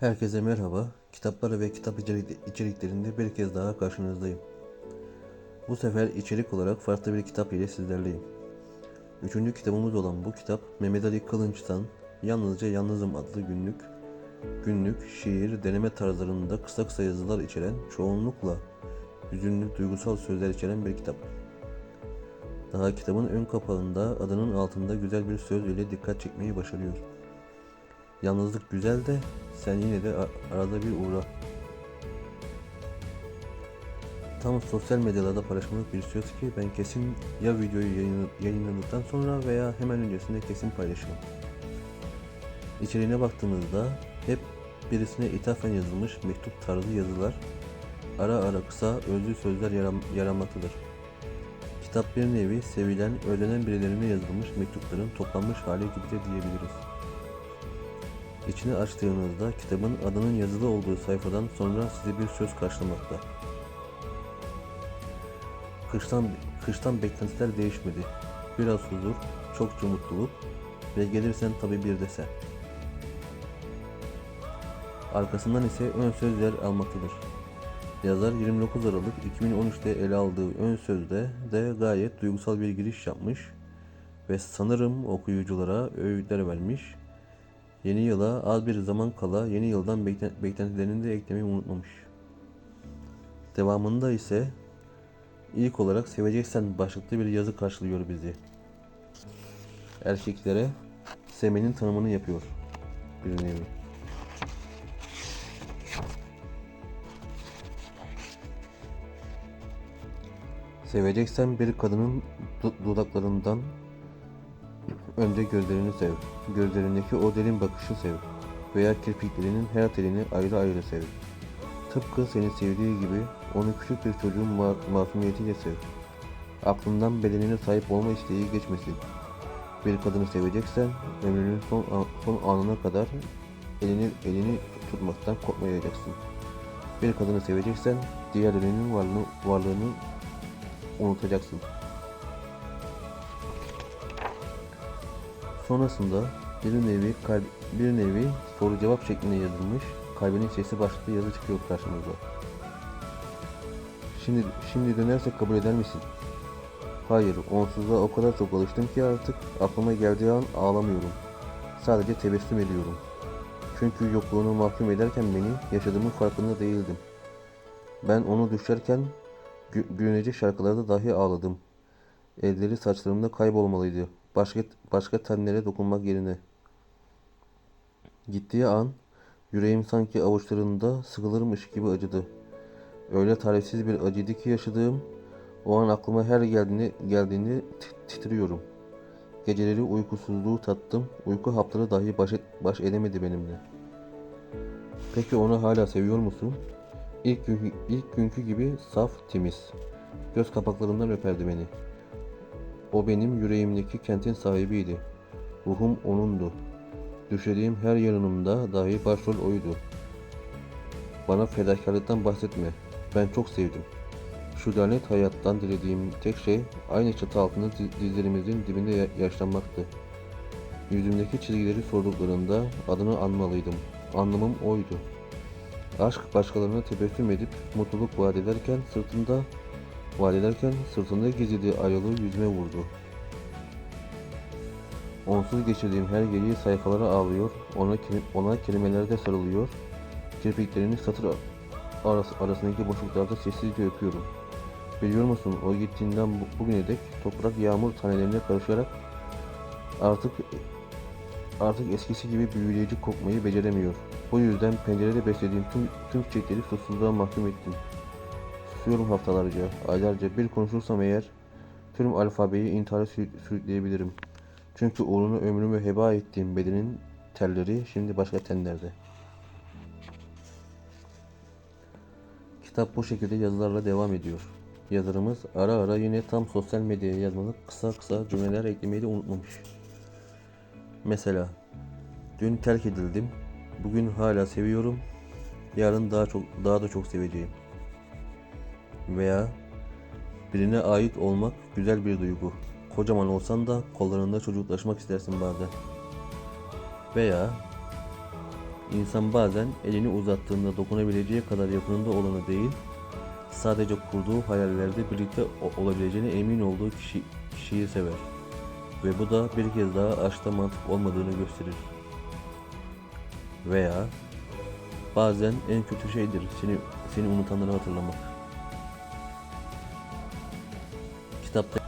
Herkese merhaba. Kitapları ve kitap içerik- içeriklerinde bir kez daha karşınızdayım. Bu sefer içerik olarak farklı bir kitap ile sizlerleyim. Üçüncü kitabımız olan bu kitap Mehmet Ali Kılınç'tan Yalnızca Yalnızım adlı günlük, günlük, şiir, deneme tarzlarında kısa kısa yazılar içeren, çoğunlukla hüzünlü, duygusal sözler içeren bir kitap. Daha kitabın ön kapağında adının altında güzel bir söz ile dikkat çekmeyi başarıyor. Yalnızlık güzel de sen yine de arada bir uğra. Tam sosyal medyalarda paylaşmalık bir söz ki ben kesin ya videoyu yayın- yayınladıktan sonra veya hemen öncesinde kesin paylaşırım. İçeriğine baktığımızda hep birisine ithafen yazılmış mektup tarzı yazılar, ara ara kısa özlü sözler yaram- yaranmaktadır. Kitap bir nevi sevilen, öğlenen birilerine yazılmış mektupların toplanmış hali gibi de diyebiliriz. İçini açtığınızda kitabın adının yazılı olduğu sayfadan sonra sizi bir söz karşılamakta. Kıştan, kıştan beklentiler değişmedi. Biraz huzur, çokça mutluluk ve gelirsen tabi bir de sen. Arkasından ise ön söz yer almaktadır. Yazar 29 Aralık 2013'te ele aldığı ön sözde de gayet duygusal bir giriş yapmış ve sanırım okuyuculara öğütler vermiş Yeni yıla az bir zaman kala yeni yıldan bekle- beklentilerini de eklemeyi unutmamış. Devamında ise ilk olarak seveceksen başlıklı bir yazı karşılıyor bizi. Erkeklere sevmenin tanımını yapıyor bir nevi. Seveceksen bir kadının du- dudaklarından Önce gözlerini sev. Gözlerindeki o derin bakışı sev. Veya kirpiklerinin her telini ayrı ayrı sev. Tıpkı seni sevdiği gibi onu küçük bir çocuğun ma- masumiyetiyle sev. Aklından bedenine sahip olma isteği geçmesin. Bir kadını seveceksen ömrünün son, an- son anına kadar elini elini tutmaktan korkmayacaksın. Bir kadını seveceksen diğerlerinin varlığını, varlığını unutacaksın. Sonrasında bir nevi bir nevi soru cevap şeklinde yazılmış kalbinin sesi başlıklı yazı çıkıyor karşımıza. Şimdi şimdi dönersek kabul eder misin? Hayır, onsuzluğa o kadar çok alıştım ki artık aklıma geldiği an ağlamıyorum. Sadece tebessüm ediyorum. Çünkü yokluğunu mahkum ederken beni yaşadığımın farkında değildim. Ben onu düşerken gü- gülünecek şarkılarda dahi ağladım. Elleri saçlarımda kaybolmalıydı. Başka başka tenlere dokunmak yerine. Gittiği an yüreğim sanki avuçlarında sıkılırmış gibi acıdı. Öyle tarifsiz bir acıydı ki yaşadığım. O an aklıma her geldiğinde tit- titriyorum. Geceleri uykusuzluğu tattım. Uyku hapları dahi baş, et, baş edemedi benimle. Peki onu hala seviyor musun? İlk günkü, ilk günkü gibi saf, temiz. Göz kapaklarından öperdi beni. O benim yüreğimdeki kentin sahibiydi. Ruhum onundu. Düşlediğim her yanımda dahi başrol oydu. Bana fedakarlıktan bahsetme. Ben çok sevdim. Şu lanet hayattan dilediğim tek şey aynı çatı altında diz- dizlerimizin dibinde ya- yaşlanmaktı. Yüzümdeki çizgileri sorduklarında adını anmalıydım. Anlamım oydu. Aşk başkalarına tebessüm edip mutluluk vaat ederken sırtında ederken sırtında gizlediği ayrılığı yüzüme vurdu. Onsuz geçirdiğim her geceyi sayfalara ağlıyor, ona, ona kelimelerde sarılıyor, kirpiklerini satır arası, arasındaki boşluklarda sessizce öpüyorum. Biliyor musun o gittiğinden bu- bugüne dek toprak yağmur tanelerine karışarak artık artık eskisi gibi büyüleyici kokmayı beceremiyor. Bu yüzden pencerede beslediğim tüm, tüm çiçekleri susuzluğa mahkum ettim. Susuyorum haftalarca, aylarca bir konuşursam eğer tüm alfabeyi intihara sürü- sürükleyebilirim. Çünkü uğruna ömrümü heba ettiğim bedenin telleri şimdi başka tenlerde. Kitap bu şekilde yazılarla devam ediyor. Yazarımız ara ara yine tam sosyal medyaya yazmalık kısa kısa cümleler eklemeyi de unutmamış. Mesela dün terk edildim, bugün hala seviyorum, yarın daha çok daha da çok seveceğim. Veya birine ait olmak güzel bir duygu. Kocaman olsan da kollarında çocuklaşmak istersin bazen. Veya İnsan bazen elini uzattığında dokunabileceği kadar yakınında olanı değil, sadece kurduğu hayallerde birlikte olabileceğine emin olduğu kişi, kişiyi sever. Ve bu da bir kez daha aşkta mantık olmadığını gösterir. Veya bazen en kötü şeydir seni seni unutanları hatırlamak. kitapta